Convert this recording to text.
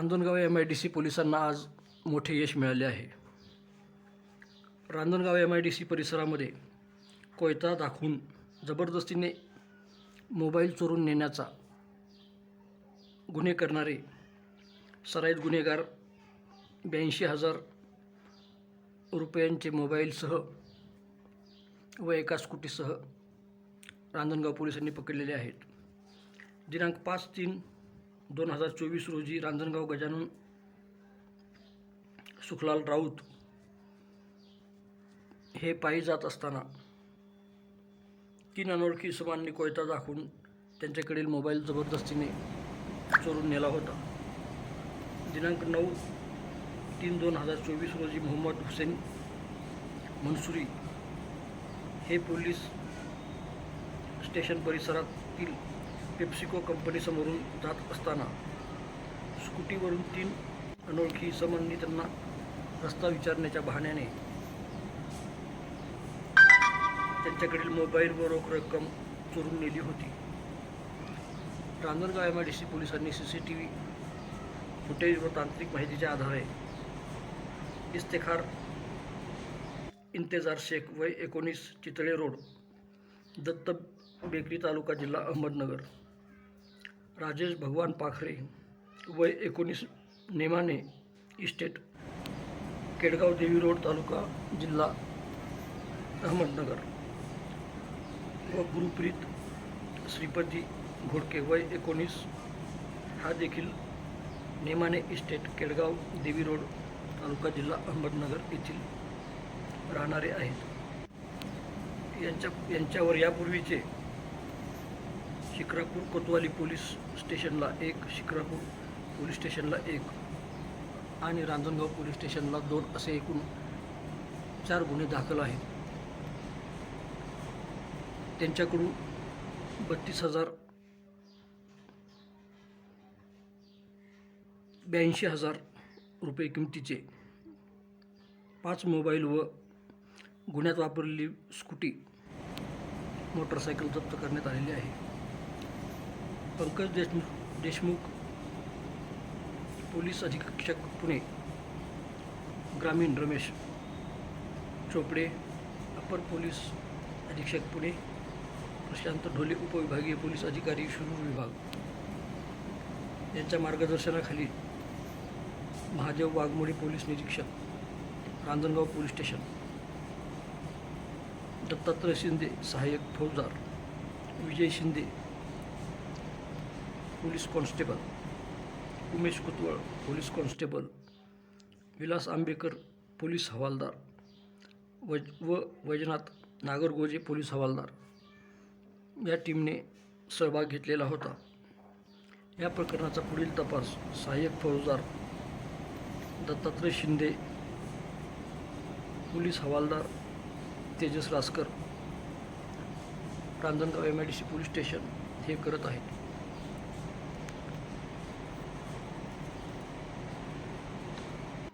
Ranjangaon M I D C पोलिसांना आज मोठे यश मिळाले आहे. Ranjangaon M I D C परिसरामध्ये कोयता दाखवून जबरदस्तीने मोबाईल चोरून नेण्याचा गुन्हे करणारे सराईत गुन्हेगार ब्याऐंशी हजार रुपयांचे मोबाईलसह व एका स्कूटीसह रांजणगाव पोलिसांनी पकडलेले आहेत. दिनांक पाच तीन दोन हजार चोवीस रोजी रांजणगाव गजानन सुखलाल राऊत हे पायी जात असताना तीन अनोळखी इसमांनी कोयता दाखवून त्यांच्याकडील मोबाईल जबरदस्तीने चोरून नेला होता. दिनांक नऊ तीन दोन हजार चोवीस रोजी मोहम्मद हुसेन मनसुरी हे पोलीस स्टेशन परिसरातील पेप्सिको कंपनीसमोरून जात असताना स्कूटीवरून तीन अनोळखी संबंधितांना त्यांना रस्ता विचारण्याच्या बहाण्याने त्यांच्याकडील मोबाईल व रोख रक्कम चोरून नेली होती. Ranjangaon M I D C पोलिसांनी C C T V footage व तांत्रिक माहितीच्या आधारे इस्तेखार इंतेजार शेख वय एकोणीस चितळे रोड दत्त बेकरी तालुका जिल्हा अहमदनगर. राजेश भगवान पाखरे वय एकोणीस नेमाने इस्टेट केडगाव देवी रोड तालुका जिल्हा अहमदनगर. व गुरुप्रीत श्रीपती घोडके वय एकोणीस हा देखील नेमाने इस्टेट केडगाव देवी रोड तालुका जिल्हा अहमदनगर येथील राहणारे आहेत. यांच्या यांच्यावर यापूर्वीचे शिक्रापूर कोतवाली पोलीस स्टेशनला एक शिक्रापूर पोलीस स्टेशनला एक आणि रांजणगाव पोलीस स्टेशनला दोन असे एकूण चार गुन्हे दाखल आहेत. त्यांच्याकडून बत्तीस हजार ब्याऐंशी हजार रुपये किमतीचे पाच मोबाईल व गुन्ह्यात वापरलेली स्कूटी मोटरसायकल जप्त करण्यात आलेली आहे. पंकज देशमुख देशमुख पोलीस अधीक्षक पुणे ग्रामीण रमेश चोपडे अपर पोलीस अधीक्षक पुणे प्रशांत ढोले उपविभागीय पोलीस अधिकारी शुरू विभाग. यांच्या मार्गदर्शनाखाली महादेव वाघमोडी पोलीस निरीक्षक रांजणगाव पोलीस स्टेशन. दत्तात्रय शिंदे सहाय्यक फौजदार Vijay Shinde police constable Umesh Kutwal police constable Vilas Ambekar police हवालदार वज व वैजनाथ नागरगोजे पोलीस हवालदार. या टीमने सहभाग घेतलेला होता. या प्रकरणाचा पुढील तपास सहाय्यक फौजदार दत्तात्रय शिंदे पोलीस हवालदार Tejas Raskar Ranjangaon M I D C police station हे करत आहेत.